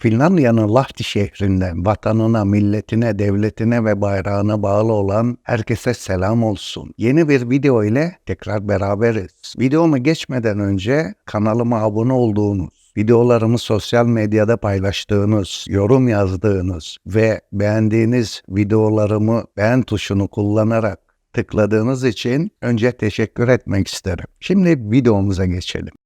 Finlandiya'nın Lahti şehrinden vatanına, milletine, devletine ve bayrağına bağlı olan herkese selam olsun. Yeni bir video ile tekrar beraberiz. Videomu geçmeden önce kanalıma abone olduğunuz, videolarımı sosyal medyada paylaştığınız, yorum yazdığınız ve beğendiğiniz videolarımı beğen tuşunu kullanarak tıkladığınız için önce teşekkür etmek isterim. Şimdi videomuza geçelim.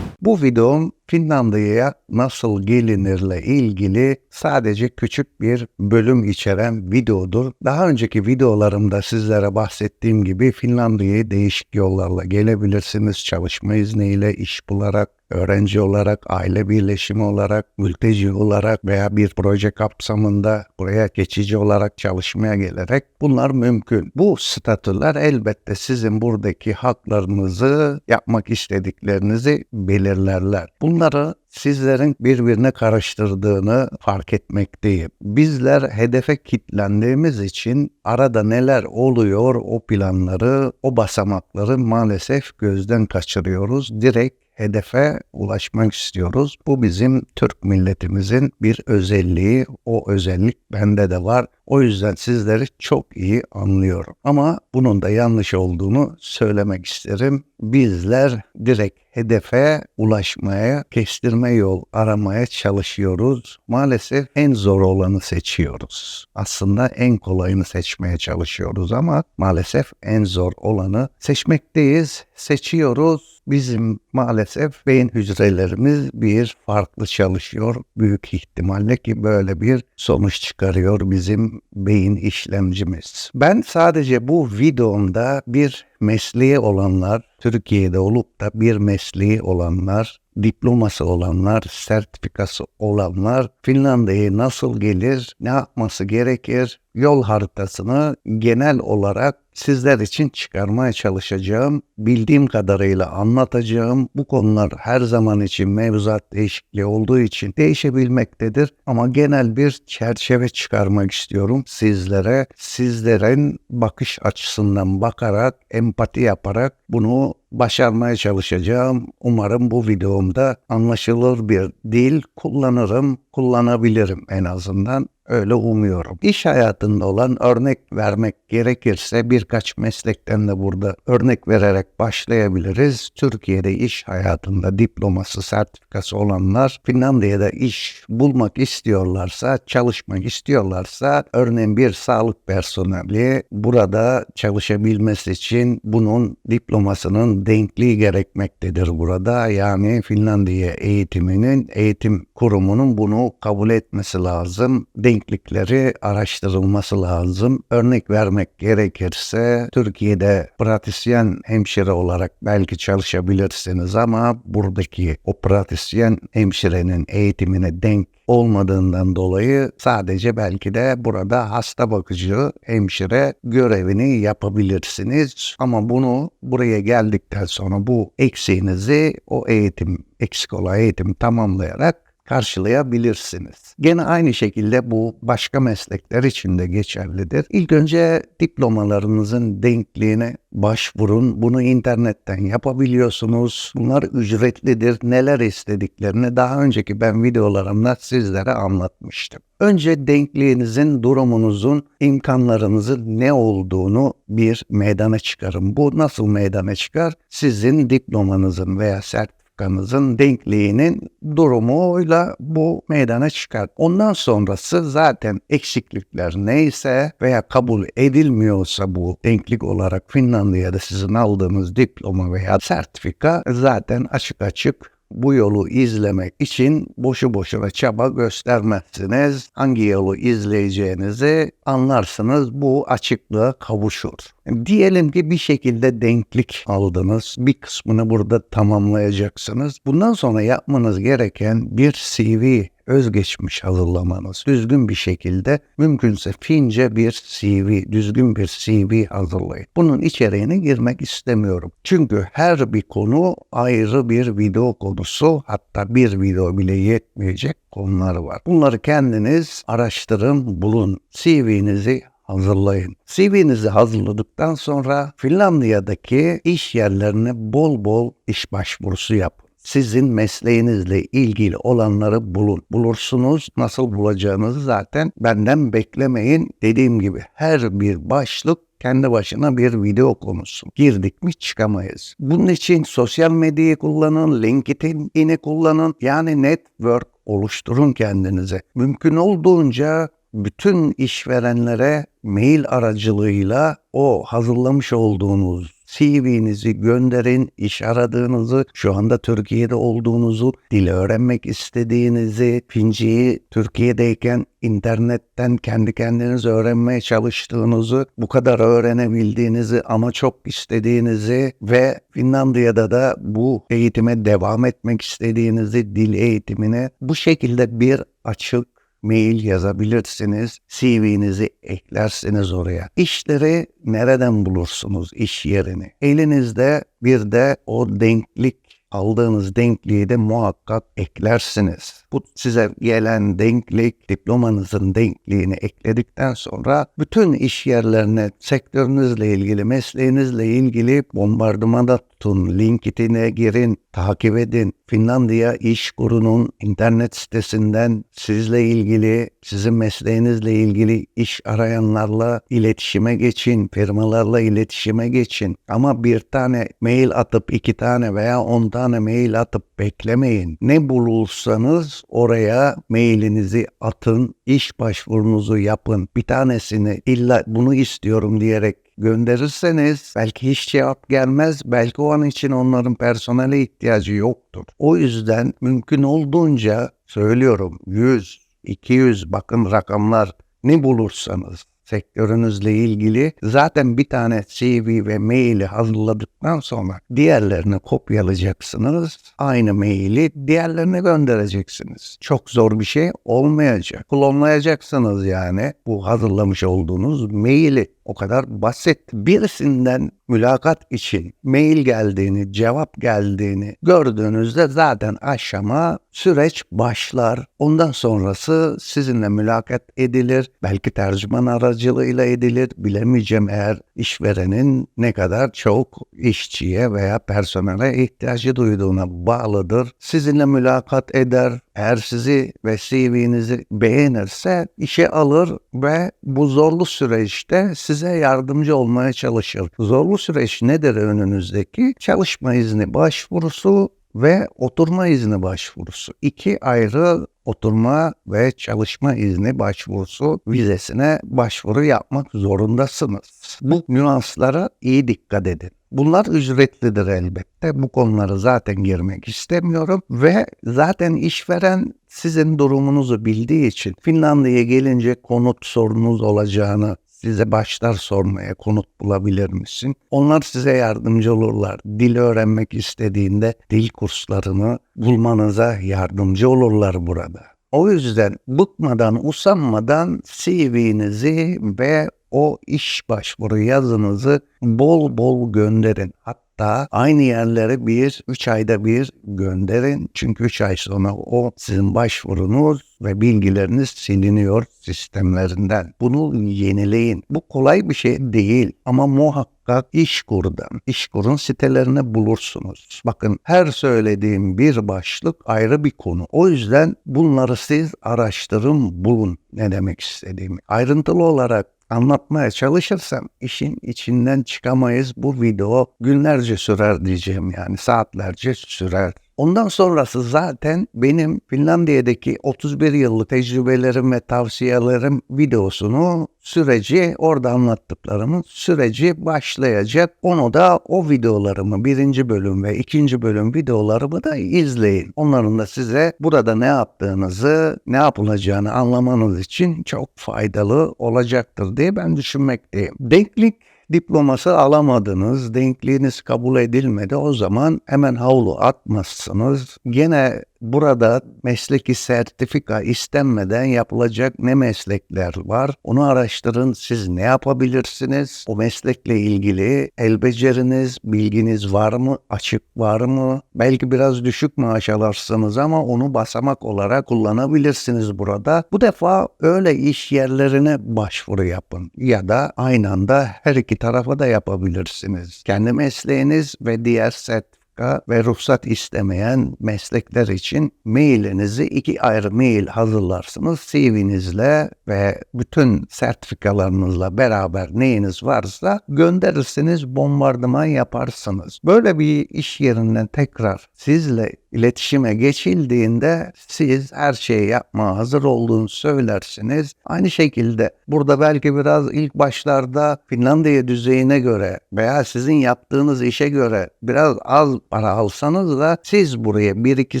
Bu videom Finlandiya'ya nasıl gelinirle ilgili sadece küçük bir bölüm içeren videodur. Daha önceki videolarımda sizlere bahsettiğim gibi Finlandiya'ya değişik yollarla gelebilirsiniz. Çalışma izniyle, iş bularak, öğrenci olarak, aile birleşimi olarak, mülteci olarak veya bir proje kapsamında buraya geçici olarak çalışmaya gelerek bunlar mümkün. Bu statüler elbette sizin buradaki haklarınızı, yapmak istediklerinizi belirlerler. Bunları sizlerin birbirine karıştırdığını fark etmekteyim. Bizler hedefe kitlendiğimiz için arada neler oluyor o planları, o basamakları maalesef gözden kaçırıyoruz. Direkt hedefe ulaşmak istiyoruz. Bu bizim Türk milletimizin bir özelliği. O özellik bende de var. O yüzden sizleri çok iyi anlıyorum. Ama bunun da yanlış olduğunu söylemek isterim. Bizler direkt hedefe ulaşmaya, kestirme yol aramaya çalışıyoruz. Maalesef en zor olanı seçiyoruz. Aslında en kolayını seçmeye çalışıyoruz ama maalesef en zor olanı seçmekteyiz, seçiyoruz. Bizim maalesef beyin hücrelerimiz bir farklı çalışıyor. Büyük ihtimalle ki böyle bir sonuç çıkarıyor bizim beyin işlemcimiz. Ben sadece bu videomda bir mesleği olanlar, Türkiye'de olup da bir mesleği olanlar, diploması olanlar, sertifikası olanlar Finlandiya'ya nasıl gelir, ne yapması gerekir, yol haritasını genel olarak sizler için çıkarmaya çalışacağım. Bildiğim kadarıyla anlatacağım. Bu konular her zaman için mevzuat değişikliği olduğu için değişebilmektedir. Ama genel bir çerçeve çıkarmak istiyorum sizlere. Sizlerin bakış açısından bakarak, empati yaparak bunu başarmaya çalışacağım. Umarım bu videomda anlaşılır bir dil kullanırım, kullanabilirim en azından. Öyle umuyorum. İş hayatında olan örnek vermek gerekirse birkaç meslekten de burada örnek vererek başlayabiliriz. Türkiye'de iş hayatında diploması, sertifikası olanlar Finlandiya'da iş bulmak istiyorlarsa, çalışmak istiyorlarsa örneğin bir sağlık personeli burada çalışabilmesi için bunun diplomasının denkliği gerekmektedir burada. Yani Finlandiya eğitiminin, eğitim kurumunun bunu kabul etmesi lazım. Denklikleri araştırılması lazım. Örnek vermek gerekirse Türkiye'de pratisyen hemşire olarak belki çalışabilirsiniz ama buradaki o pratisyen hemşirenin eğitimine denk olmadığından dolayı sadece belki de burada hasta bakıcı hemşire görevini yapabilirsiniz. Ama bunu buraya geldikten sonra bu eksiğinizi o eğitim eksik olan eğitim tamamlayarak karşılayabilirsiniz. Gene aynı şekilde bu başka meslekler için de geçerlidir. İlk önce diplomalarınızın denkliğine başvurun. Bunu internetten yapabiliyorsunuz. Bunlar ücretlidir. Neler istediklerini daha önceki ben videolarımda sizlere anlatmıştım. Önce denkliğinizin, durumunuzun, imkanlarınızın ne olduğunu bir meydana çıkarın. Bu nasıl meydana çıkar? Sizin diplomanızın veya sert dakikanızın denkliğinin durumuyla bu meydana çıkar. Ondan sonrası zaten eksiklikler neyse veya kabul edilmiyorsa bu denklik olarak Finlandiya'da sizin aldığınız diploma veya sertifika zaten açık açık bu yolu izlemek için boşu boşuna çaba göstermezsiniz. Hangi yolu izleyeceğinizi anlarsınız. Bu açıklığa kavuşur. Diyelim ki bir şekilde denklik aldınız. Bir kısmını burada tamamlayacaksınız. Bundan sonra yapmanız gereken bir CV özgeçmiş hazırlamanız, düzgün bir şekilde mümkünse fince bir CV, düzgün bir CV hazırlayın. Bunun içeriğine girmek istemiyorum. Çünkü her bir konu ayrı bir video konusu, hatta bir video bile yetmeyecek konular var. Bunları kendiniz araştırın, bulun. CV'nizi hazırlayın. CV'nizi hazırladıktan sonra Finlandiya'daki iş yerlerine bol bol iş başvurusu yapın. Sizin mesleğinizle ilgili olanları bulun. Bulursunuz. Nasıl bulacağınızı zaten benden beklemeyin. Dediğim gibi her bir başlık kendi başına bir video konusu. Girdik mi çıkamayız. Bunun için sosyal medyayı kullanın, LinkedIn'i kullanın. Yani network oluşturun kendinize. Mümkün olduğunca bütün işverenlere mail aracılığıyla o hazırlamış olduğunuz CV'nizi gönderin, iş aradığınızı, şu anda Türkiye'de olduğunuzu, dil öğrenmek istediğinizi, Finci'yi Türkiye'deyken internetten kendi kendiniz öğrenmeye çalıştığınızı, bu kadar öğrenebildiğinizi ama çok istediğinizi ve Finlandiya'da da bu eğitime devam etmek istediğinizi, dil eğitimine bu şekilde bir açık mail yazabilirsiniz. CV'nizi eklersiniz oraya. İşleri nereden bulursunuz iş yerini? Elinizde bir de o denklik aldığınız denkliği de muhakkak eklersiniz. Bu size gelen denklik, diplomanızın denkliğini ekledikten sonra bütün iş yerlerine sektörünüzle ilgili, mesleğinizle ilgili bombardımanda tutun, LinkedIn'e girin, takip edin. Finlandiya İş Kuru'nun internet sitesinden sizle ilgili, sizin mesleğinizle ilgili iş arayanlarla iletişime geçin, firmalarla iletişime geçin. Ama bir tane mail atıp iki tane veya on tane mail atıp beklemeyin. Ne bulursanız oraya mailinizi atın, iş başvurunuzu yapın. Bir tanesini illa bunu istiyorum diyerek gönderirseniz belki hiç cevap gelmez. Belki o an için onların personele ihtiyacı yoktur. O yüzden mümkün olduğunca söylüyorum 100, 200 bakın rakamlar ne bulursanız sektörünüzle ilgili zaten bir tane CV ve maili hazırladıktan sonra diğerlerini kopyalayacaksınız. Aynı maili diğerlerine göndereceksiniz. Çok zor bir şey olmayacak. Klonlayacaksınız yani bu hazırlamış olduğunuz maili. O kadar basit. Birisinden mülakat için mail geldiğini, cevap geldiğini gördüğünüzde zaten aşama süreç başlar. Ondan sonrası sizinle mülakat edilir. Belki tercüman aracılığıyla edilir. Bilemeyeceğim eğer işverenin ne kadar çok işçiye veya personele ihtiyacı duyduğuna bağlıdır. Sizinle mülakat eder. Eğer sizi ve CV'nizi beğenirse işe alır ve bu zorlu süreçte size yardımcı olmaya çalışır. Zorlu süreç nedir önünüzdeki? Çalışma izni başvurusu ve oturma izni başvurusu. İki ayrı oturma ve çalışma izni başvurusu vizesine başvuru yapmak zorundasınız. Bu nüanslara iyi dikkat edin. Bunlar ücretlidir elbette. Bu konulara zaten girmek istemiyorum ve zaten işveren sizin durumunuzu bildiği için Finlandiya'ya gelince konut sorunuz olacağını size başlar sormaya konut bulabilir misin? Onlar size yardımcı olurlar. Dil öğrenmek istediğinde dil kurslarını bulmanıza yardımcı olurlar burada. O yüzden bıkmadan, usanmadan CV'nizi ve o iş başvuru yazınızı bol bol gönderin. Hatta aynı yerlere bir, üç ayda bir gönderin. Çünkü üç ay sonra o sizin başvurunuz ve bilgileriniz siliniyor sistemlerinden. Bunu yenileyin. Bu kolay bir şey değil ama muhakkak İşkur'dan, İşkur'un sitelerine bulursunuz. Bakın her söylediğim bir başlık ayrı bir konu. O yüzden bunları siz araştırın, bulun ne demek istediğimi. Ayrıntılı olarak anlatmaya çalışırsam işin içinden çıkamayız. Bu video günlerce sürer diyeceğim yani saatlerce sürer. Ondan sonrası zaten benim Finlandiya'daki 31 yıllık tecrübelerim ve tavsiyelerim videosunu süreci orada anlattıklarımın süreci başlayacak. Onu da o videolarımı birinci bölüm ve ikinci bölüm videolarımı da izleyin. Onların da size burada ne yaptığınızı, ne yapılacağını anlamanız için çok faydalı olacaktır diye ben düşünmekteyim. Denklik diploması alamadınız, denkliğiniz kabul edilmedi o zaman hemen havlu atmazsınız. Gene burada mesleki sertifika istenmeden yapılacak ne meslekler var? Onu araştırın siz ne yapabilirsiniz? O meslekle ilgili el beceriniz bilginiz var mı? Açık var mı? Belki biraz düşük maaş alırsınız ama onu basamak olarak kullanabilirsiniz burada. Bu defa öyle iş yerlerine başvuru yapın ya da aynı anda her iki tarafa da yapabilirsiniz. Kendi mesleğiniz ve diğer sertifika sertifika ve ruhsat istemeyen meslekler için mailinizi iki ayrı mail hazırlarsınız. CV'nizle ve bütün sertifikalarınızla beraber neyiniz varsa gönderirsiniz, bombardıman yaparsınız. Böyle bir iş yerinden tekrar sizle iletişime geçildiğinde siz her şeyi yapmaya hazır olduğunu söylersiniz. Aynı şekilde burada belki biraz ilk başlarda Finlandiya düzeyine göre veya sizin yaptığınız işe göre biraz az para alsanız da siz buraya 1-2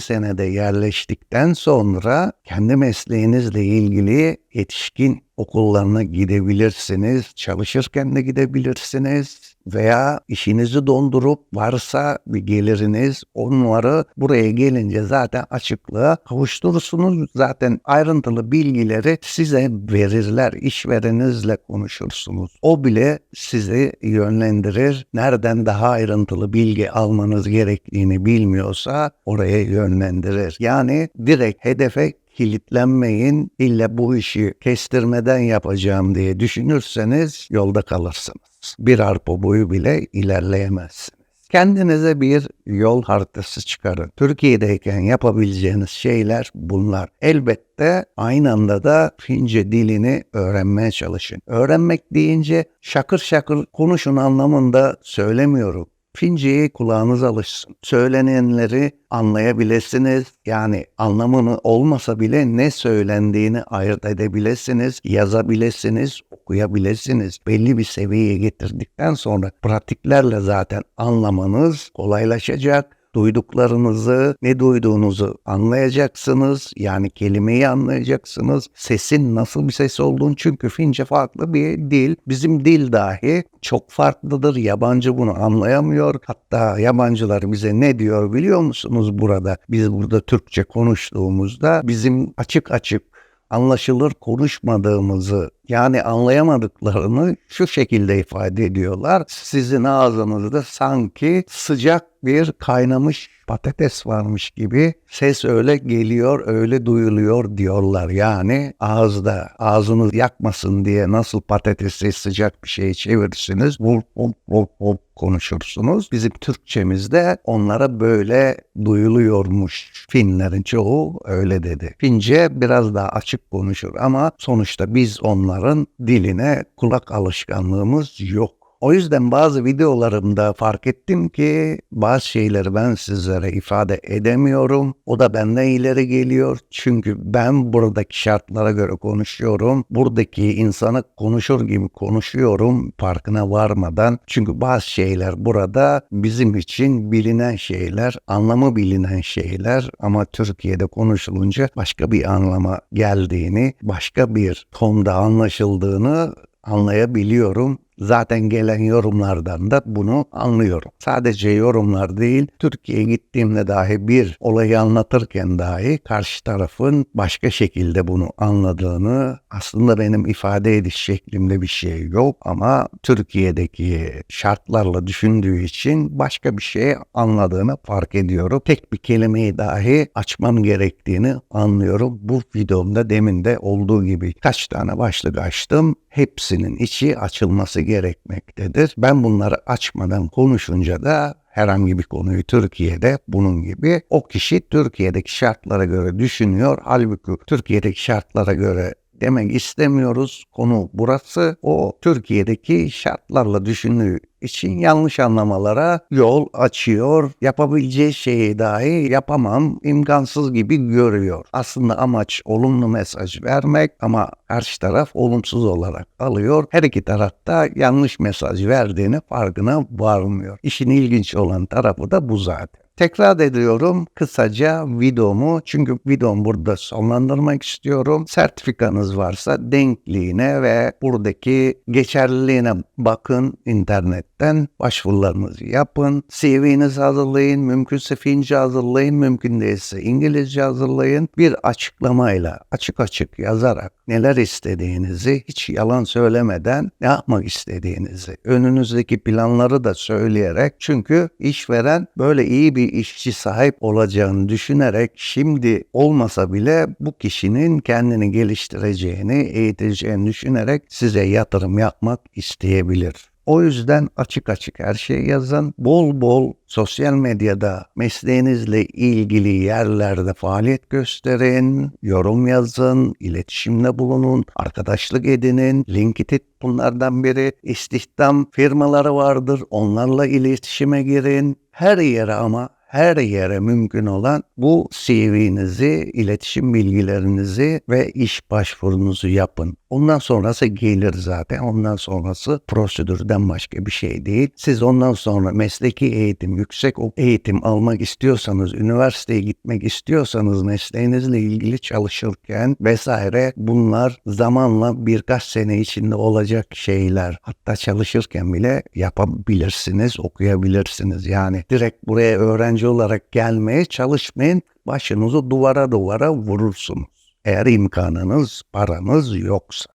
senede yerleştikten sonra kendi mesleğinizle ilgili yetişkin okullarına gidebilirsiniz. Çalışırken de gidebilirsiniz veya işinizi dondurup varsa bir geliriniz onları buraya gelince zaten açıklığa kavuşturursunuz. Zaten ayrıntılı bilgileri size verirler. İşvereninizle konuşursunuz. O bile sizi yönlendirir. Nereden daha ayrıntılı bilgi almanız gerektiğini bilmiyorsa oraya yönlendirir. Yani direkt hedefe kilitlenmeyin. İlla bu işi kestirmeden yapacağım diye düşünürseniz yolda kalırsınız. Bir arpa boyu bile ilerleyemezsiniz. Kendinize bir yol haritası çıkarın. Türkiye'deyken yapabileceğiniz şeyler bunlar. Elbette aynı anda da Fince dilini öğrenmeye çalışın. Öğrenmek deyince şakır şakır konuşun anlamında söylemiyorum. Fince'ye kulağınız alışsın. Söylenenleri anlayabilirsiniz. Yani anlamını olmasa bile ne söylendiğini ayırt edebilirsiniz, yazabilirsiniz, okuyabilirsiniz. Belli bir seviyeye getirdikten sonra pratiklerle zaten anlamanız kolaylaşacak duyduklarınızı, ne duyduğunuzu anlayacaksınız. Yani kelimeyi anlayacaksınız. Sesin nasıl bir ses olduğunu çünkü Fince farklı bir dil. Bizim dil dahi çok farklıdır. Yabancı bunu anlayamıyor. Hatta yabancılar bize ne diyor biliyor musunuz burada? Biz burada Türkçe konuştuğumuzda bizim açık açık anlaşılır konuşmadığımızı yani anlayamadıklarını şu şekilde ifade ediyorlar. Sizin ağzınızda sanki sıcak bir kaynamış patates varmış gibi ses öyle geliyor, öyle duyuluyor diyorlar. Yani ağızda ağzınız yakmasın diye nasıl patatesi sıcak bir şey çevirirsiniz, vup vup vup vup konuşursunuz. Bizim Türkçemizde onlara böyle duyuluyormuş. Finlerin çoğu öyle dedi. Fince biraz daha açık konuşur ama sonuçta biz onların diline kulak alışkanlığımız yok. O yüzden bazı videolarımda fark ettim ki bazı şeyleri ben sizlere ifade edemiyorum. O da benden ileri geliyor. Çünkü ben buradaki şartlara göre konuşuyorum. Buradaki insanı konuşur gibi konuşuyorum farkına varmadan. Çünkü bazı şeyler burada bizim için bilinen şeyler, anlamı bilinen şeyler ama Türkiye'de konuşulunca başka bir anlama geldiğini, başka bir tonda anlaşıldığını anlayabiliyorum. Zaten gelen yorumlardan da bunu anlıyorum. Sadece yorumlar değil, Türkiye'ye gittiğimde dahi bir olayı anlatırken dahi karşı tarafın başka şekilde bunu anladığını, aslında benim ifade ediş şeklimde bir şey yok ama Türkiye'deki şartlarla düşündüğü için başka bir şey anladığını fark ediyorum. Tek bir kelimeyi dahi açmam gerektiğini anlıyorum. Bu videomda demin de olduğu gibi kaç tane başlık açtım. Hepsinin içi açılması gerekmektedir. Ben bunları açmadan konuşunca da herhangi bir konuyu Türkiye'de bunun gibi o kişi Türkiye'deki şartlara göre düşünüyor. Halbuki Türkiye'deki şartlara göre demek istemiyoruz. Konu burası. O Türkiye'deki şartlarla düşündüğü için yanlış anlamalara yol açıyor. Yapabileceği şeyi dahi yapamam, imkansız gibi görüyor. Aslında amaç olumlu mesaj vermek ama karşı taraf olumsuz olarak alıyor. Her iki tarafta yanlış mesaj verdiğini farkına varmıyor. İşin ilginç olan tarafı da bu zaten. Tekrar ediyorum kısaca videomu çünkü videomu burada sonlandırmak istiyorum. Sertifikanız varsa denkliğine ve buradaki geçerliliğine bakın internetten başvurularınızı yapın. CV'nizi hazırlayın, mümkünse Fince hazırlayın, mümkün değilse İngilizce hazırlayın. Bir açıklamayla açık açık yazarak neler istediğinizi hiç yalan söylemeden ne yapmak istediğinizi önünüzdeki planları da söyleyerek çünkü işveren böyle iyi bir işçi sahip olacağını düşünerek şimdi olmasa bile bu kişinin kendini geliştireceğini, eğiteceğini düşünerek size yatırım yapmak isteyebilir. O yüzden açık açık her şeyi yazın. Bol bol sosyal medyada mesleğinizle ilgili yerlerde faaliyet gösterin, yorum yazın, iletişimde bulunun, arkadaşlık edinin. LinkedIn bunlardan biri. İstihdam firmaları vardır. Onlarla iletişime girin. Her yere ama her yere mümkün olan bu CV'nizi, iletişim bilgilerinizi ve iş başvurunuzu yapın. Ondan sonrası gelir zaten. Ondan sonrası prosedürden başka bir şey değil. Siz ondan sonra mesleki eğitim, yüksek eğitim almak istiyorsanız, üniversiteye gitmek istiyorsanız mesleğinizle ilgili çalışırken vesaire bunlar zamanla birkaç sene içinde olacak şeyler. Hatta çalışırken bile yapabilirsiniz, okuyabilirsiniz. Yani direkt buraya öğrenci olarak gelmeye çalışmayın. Başınızı duvara duvara vurursunuz. Eğer imkanınız, paranız yoksa.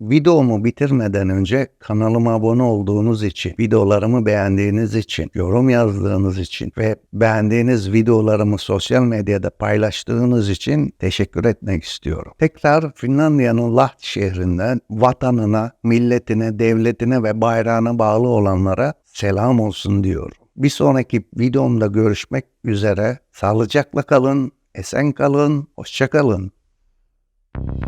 Videomu bitirmeden önce kanalıma abone olduğunuz için, videolarımı beğendiğiniz için, yorum yazdığınız için ve beğendiğiniz videolarımı sosyal medyada paylaştığınız için teşekkür etmek istiyorum. Tekrar Finlandiya'nın Lahti şehrinden vatanına, milletine, devletine ve bayrağına bağlı olanlara selam olsun diyorum. Bir sonraki videomda görüşmek üzere. Sağlıcakla kalın, esen kalın, hoşça kalın. Thank you.